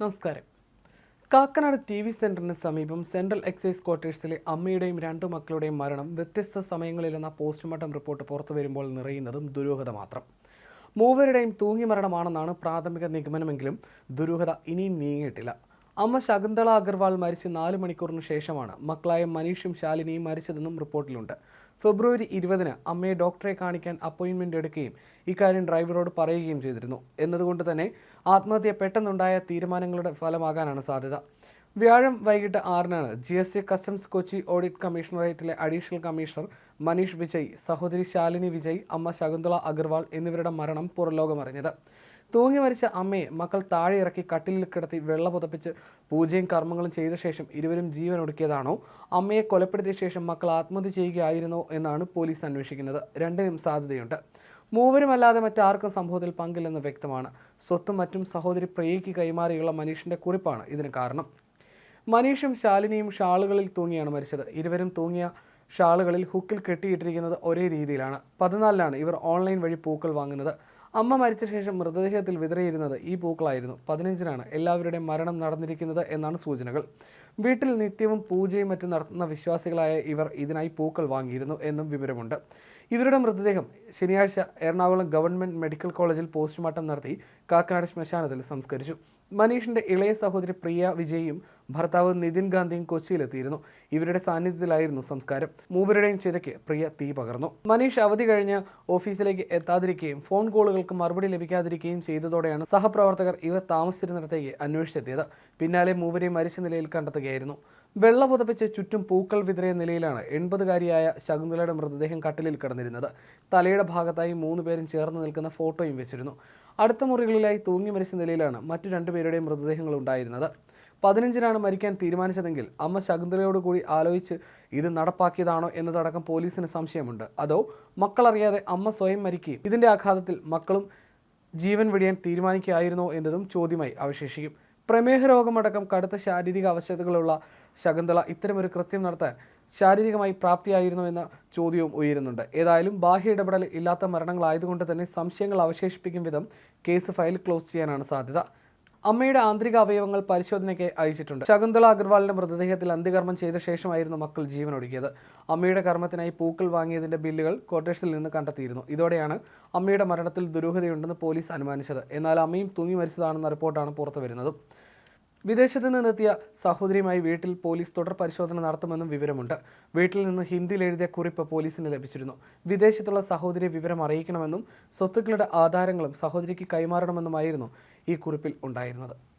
നമസ്കാരം. Kakkanad T V സെന്ററിന് സമീപം central excise ക്വാർട്ടേഴ്സിലെ അമ്മയുടെയും രണ്ടു മക്കളുടെയും മരണം വ്യത്യസ്ത സമയങ്ങളിലെന്ന പോസ്റ്റ്മോർട്ടം റിപ്പോർട്ട് പുറത്തു വരുമ്പോൾ നിറയുന്നതും ദുരൂഹത മാത്രം. മൂവരുടെയും തൂങ്ങി മരണമാണെന്നാണ് പ്രാഥമിക നിഗമനമെങ്കിലും ദുരൂഹത ഇനിയും നീങ്ങിയിട്ടില്ല. അമ്മ ശകുന്തള അഗർവാൾ മരിച്ച് നാല് മണിക്കൂറിന് ശേഷമാണ്. മക്കളായ മനീഷും ശാലിനിയും മരിച്ചതെന്നും റിപ്പോർട്ടിലുണ്ട്. ഫെബ്രുവരി ഇരുപതിന് അമ്മയെ ഡോക്ടറെ കാണിക്കാൻ അപ്പോയിൻമെന്റ് എടുക്കുകയും ഇക്കാര്യം ഡ്രൈവറോട് പറയുകയും ചെയ്തിരുന്നു. എന്നതുകൊണ്ട് തന്നെ ആത്മഹത്യ പെട്ടെന്നുണ്ടായ തീരുമാനങ്ങളുടെ ഫലമാകാനാണ് സാധ്യത. വ്യാഴം വൈകിട്ട് ആറിനാണ് G S T customs Kochi audit കമ്മീഷണറേറ്റിലെ additional commissioner Manish Vijay സഹോദരി ശാലിനി വിജയ് അമ്മ ശകുന്തള അഗർവാൾ എന്നിവരുടെ മരണം പുറലോകമറിഞ്ഞത്. തൂങ്ങി മരിച്ച അമ്മയെ മക്കൾ താഴെ ഇറക്കി കട്ടിലിൽ കിടത്തി വെള്ള പുതപ്പിച്ച് പൂജയും കർമ്മങ്ങളും ചെയ്ത ശേഷം ഇരുവരും ജീവൻ ഒടുക്കിയതാണോ അമ്മയെ കൊലപ്പെടുത്തിയ ശേഷം മക്കൾ ആത്മഹത്യ ചെയ്യുകയായിരുന്നോ എന്നാണ് പോലീസ് അന്വേഷിക്കുന്നത്. രണ്ടിനും സാധ്യതയുണ്ട്. മൂവരുമല്ലാതെ മറ്റാർക്കും സംഭവത്തിൽ പങ്കില്ലെന്ന് വ്യക്തമാണ്. സ്വത്തും മറ്റും സഹോദരി പ്രിയയ്ക്ക് കൈമാറിയുള്ള മനീഷിന്റെ കുറിപ്പാണ് ഇതിന് കാരണം. മനീഷും ശാലിനിയും ഷാളുകളിൽ തൂങ്ങിയാണ് മരിച്ചത്. ഇരുവരും തൂങ്ങിയ ഷാളുകളിൽ ഹുക്കിൽ കെട്ടിയിട്ടിരിക്കുന്നത് ഒരേ രീതിയിലാണ്. പതിനാലിലാണ് ഇവർ ഓൺലൈൻ വഴി പൂക്കൾ വാങ്ങുന്നത്. അമ്മ മരിച്ച ശേഷം മൃതദേഹത്തിൽ വിതറിയിരുന്നത് ഈ പൂക്കളായിരുന്നു. പതിനഞ്ചിനാണ് എല്ലാവരുടെയും മരണം നടന്നിരിക്കുന്നത് എന്നാണ് സൂചനകൾ. വീട്ടിൽ നിത്യവും പൂജയും മറ്റും നടത്തുന്ന വിശ്വാസികളായ ഇവർ ഇതിനായി പൂക്കൾ വാങ്ങിയിരുന്നു എന്നും വിവരമുണ്ട്. ഇവരുടെ മൃതദേഹം ശനിയാഴ്ച എറണാകുളം ഗവൺമെന്റ് മെഡിക്കൽ കോളേജിൽ പോസ്റ്റ്മോർട്ടം നടത്തി കാക്കനാട് ശ്മശാനത്തിൽ സംസ്കരിച്ചു. മനീഷിന്റെ ഇളയ സഹോദരി പ്രിയ വിജയും ഭർത്താവ് നിതിൻ ഗാന്ധിയും കൊച്ചിയിലെത്തിയിരുന്നു. ഇവരുടെ സാന്നിധ്യത്തിലായിരുന്നു സംസ്കാരം. മൂവരുടെയും ചിതയ്ക്ക് പ്രിയ തീ പകർന്നു. മനീഷ് അവധി കഴിഞ്ഞ് ഓഫീസിലേക്ക് എത്താതിരിക്കുകയും ഫോൺ കോളുകൾക്ക് മറുപടി ലഭിക്കാതിരിക്കുകയും ചെയ്തതോടെയാണ് സഹപ്രവർത്തകർ ഇവർ താമസിച്ചിരുന്നിടത്തേക്ക് അന്വേഷിച്ചെത്തിയത്. പിന്നാലെ മൂവരെ മരിച്ച നിലയിൽ കണ്ടെത്തുകയായിരുന്നു. വെള്ള പുതപ്പിച്ച് ചുറ്റും പൂക്കൾ വിതറിയ നിലയിലാണ് എൺപതുകാരിയായ ശകുന്തളയുടെ മൃതദേഹം കട്ടിലിൽ കിടന്നിരുന്നത്. തലയുടെ ഭാഗത്തായി മൂന്ന് പേരും ചേർന്ന് നിൽക്കുന്ന ഫോട്ടോയും വെച്ചിരുന്നു. അടുത്ത മുറികളിലായി തൂങ്ങി മരിച്ച നിലയിലാണ് മറ്റു രണ്ടുപേരുടെയും മൃതദേഹങ്ങൾ ഉണ്ടായിരുന്നത്. പതിനഞ്ചിനാണ് മരിക്കാൻ തീരുമാനിച്ചതെങ്കിൽ അമ്മ ശകുന്തലയോട് കൂടി ആലോചിച്ച് ഇത് നടപ്പാക്കിയതാണോ എന്നതടക്കം പോലീസിന് സംശയമുണ്ട്. അതോ മക്കളറിയാതെ അമ്മ സ്വയം മരിക്കുകയും ഇതിന്റെ ആഘാതത്തിൽ മക്കളും ജീവൻ വെടിയാൻ തീരുമാനിക്കുകയായിരുന്നോ എന്നതും ചോദ്യമായി അവശേഷിക്കും. പ്രമേഹ രോഗമടക്കം കടുത്ത ശാരീരിക അവശതകളുള്ള ശകുന്തള ഇത്തരമൊരു കൃത്യം നടത്താൻ ശാരീരികമായി പ്രാപ്തിയായിരുന്നു എന്ന ചോദ്യവും ഉയരുന്നുണ്ട്. ഏതായാലും ബാഹ്യ ഇടപെടൽ ഇല്ലാത്ത മരണങ്ങളായതുകൊണ്ട് തന്നെ സംശയങ്ങൾ അവശേഷിപ്പിക്കും വിധം കേസ് ഫയൽ ക്ലോസ് ചെയ്യാനാണ് സാധ്യത. അമ്മയുടെ ആന്തരിക അവയവങ്ങൾ പരിശോധനയ്ക്ക് അയച്ചിട്ടുണ്ട്. ശകുന്തള അഗർവാളിന്റെ മൃതദേഹത്തിൽ അന്ത്യകർമ്മം ചെയ്ത ശേഷമായിരുന്നു മക്കൾ ജീവനൊടുക്കിയത് അമ്മയുടെ കർമ്മത്തിനായി പൂക്കൾ വാങ്ങിയതിന്റെ ബില്ലുകൾ ക്വാർട്ടേഴ്സിൽ നിന്ന് കണ്ടെത്തിയിരുന്നു. ഇതോടെയാണ് അമ്മയുടെ മരണത്തിൽ ദുരൂഹതയുണ്ടെന്ന് പോലീസ് അനുമാനിച്ചത്. എന്നാൽ അമ്മയും തൂങ്ങി മരിച്ചതാണെന്ന റിപ്പോർട്ടാണ് പുറത്തു വരുന്നത്. വിദേശത്ത് നിന്നെത്തിയ സഹോദരിയുമായി വീട്ടിൽ പോലീസ് തുടർ പരിശോധന നടത്തുമെന്നും വിവരമുണ്ട്. വീട്ടിൽ നിന്ന് ഹിന്ദിയിൽ എഴുതിയ കുറിപ്പ് പോലീസിന് ലഭിച്ചിരുന്നു. വിദേശത്തുള്ള സഹോദരിയെ വിവരം അറിയിക്കണമെന്നും സ്വത്തുക്കളുടെ ആധാരങ്ങളും സഹോദരിക്ക് കൈമാറണമെന്നുമായിരുന്നു ഈ കുറിപ്പിൽ ഉണ്ടായിരുന്നത്.